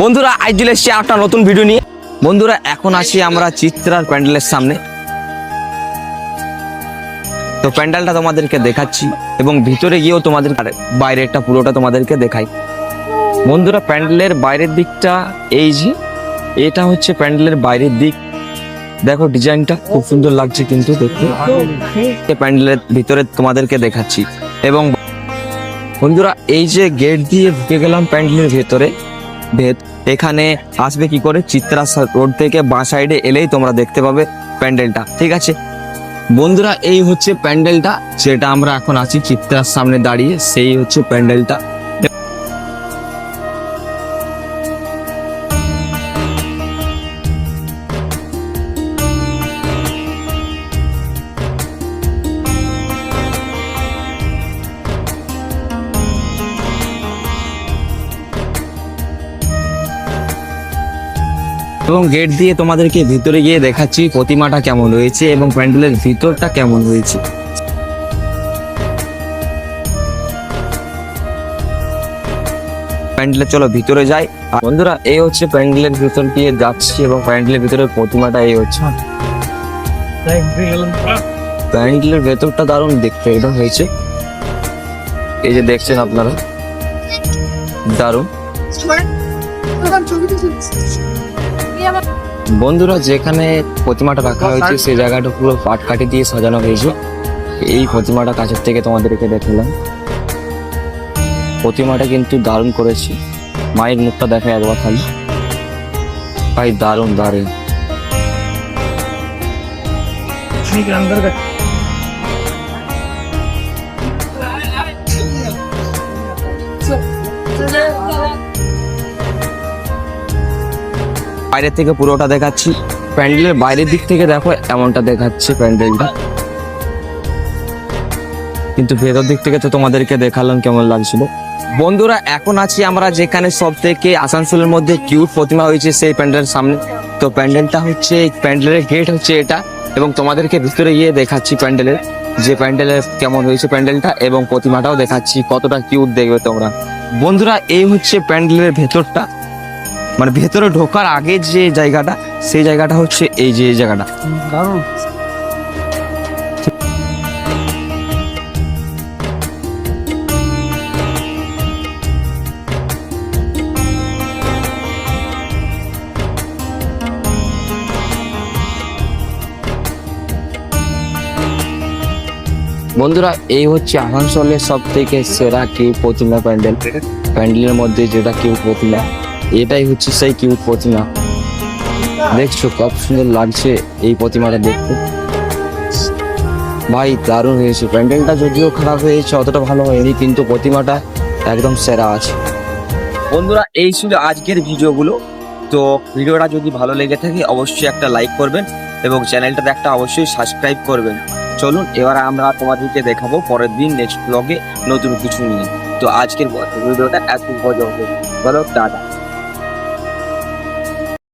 বন্ধুরা, আজ চলে এসেছি একটা নতুন ভিডিও নিয়ে। বন্ধুরা, এখন আসি আমরা চিত্রার প্যান্ডেলের সামনে। তো প্যান্ডেলটা তোমাদেরকে দেখাচ্ছি এবং ভিতরে গিয়েও তোমাদের বাইরেরটা, পুরোটা তোমাদেরকে দেখাই। বন্ধুরা, প্যান্ডেলের বাইরের দিকটা এই যে, এটা হচ্ছে প্যান্ডেলের বাইরের দিক। দেখো, ডিজাইনটা খুব সুন্দর লাগছে কিন্তু দেখতে। প্যান্ডেলের ভিতরে তোমাদেরকে দেখাচ্ছি। এবং বন্ধুরা, এই যে গেট দিয়ে ঢুকে গেলাম প্যান্ডেলের ভেতরে। ভেদ এখানে আসবে কি করে? চিত্রা রোড থেকে বাঁ সাইডে এলেই তোমরা দেখতে পাবে প্যান্ডেলটা, ঠিক আছে? বন্ধুরা, এই হচ্ছে প্যান্ডেলটা, যেটা আমরা এখন আছি চিত্রার সামনে দাঁড়িয়ে, সেই হচ্ছে প্যান্ডেলটা। এবং গেট দিয়ে তোমাদেরকে ভিতরে গিয়ে দেখাচ্ছি প্রতিমাটা কেমন রয়েছে এবং প্যান্ডেলের ভিতরটা কেমন রয়েছে। প্যান্ডেলে চলো ভিতরে যাই। বন্ধুরা, এই হচ্ছে প্যান্ডেলের ভিতর দিয়ে যাচ্ছি এবং প্যান্ডেলের ভিতরে প্রতিমাটা এই হচ্ছে। প্যান্ডেলের ভেতরটা দারুণ দেখতে, এটা হয়েছে। এই যে দেখছেন আপনারা, দারুণ। বন্ধুরা যেখানে প্রতিমাটা রাখা হয়েছে সেই জায়গাটা পুরো পাট পাটকাঠি দিয়ে সাজানো হয়েছে। এই প্রতিমাটা কাছের থেকে তোমাদেরকে দেখালাম। প্রতিমাটা কিন্তু দারুণ করেছি। মায়ের মুখটা দেখা একবার খালি। ভাই দারুণ দারুণ। বাইরে থেকে পুরোটা দেখাচ্ছি। প্যান্ডেলের বাইরের দিক থেকে দেখো, এমনটা দেখাচ্ছে প্যান্ডেলটা। কিন্তু ভেতর দিক থেকে তো তোমাদেরকে দেখালাম কেমন লাগছিল। বন্ধুরা, এখন আছি আমরা যেখানে সব থেকে আসানসোলের মধ্যে কিউট প্রতিমা হয়েছে সেই প্যান্ডেলের সামনে। তো প্যান্ডেলটা হচ্ছে, প্যান্ডেলের গেট হচ্ছে এটা এবং তোমাদেরকে ভিতরে গিয়ে দেখাচ্ছি প্যান্ডেলের যে প্যান্ডেলের কেমন হয়েছে প্যান্ডেলটা এবং প্রতিমাটাও দেখাচ্ছি কতটা কিউট দেখবে তোমরা। বন্ধুরা, এই হচ্ছে প্যান্ডেলের ভেতরটা। মানে ভেতরে ঢোকার আগে যে জায়গাটা সেই জায়গাটা হচ্ছে এই যে এই জায়গাটা বন্ধুরা এই হচ্ছে আসানসোলের সব থেকে সেরা কিউ প্রতিমা প্যান্ডেল। প্যান্ডেলের মধ্যে যেটা কিউ প্রতিমা এটাই হচ্ছে সেই কিউ প্রতিমা। দেখছ কত সুন্দর লাগছে এই প্রতিমাটা দেখতে। ভাই, দারুণ হয়েছে। প্যান্ডেলটা যদিও খারাপ হয়েছে, অতটা ভালো হয়নি, কিন্তু প্রতিমাটা একদম সেরা আছে। বন্ধুরা, এই ছিল আজকের ভিডিওগুলো। তো ভিডিওটা যদি ভালো লেগে থাকে, অবশ্যই একটা লাইক করবেন এবং চ্যানেলটাতে একটা অবশ্যই সাবস্ক্রাইব করবেন। চলুন, এবার আমরা তোমাদেরকে দেখাবো পরের দিন নেক্সট ব্লগে নতুন কিছু নিয়ে। তো আজকের ভিডিওটা এত পর্যন্ত বলো, টাটা।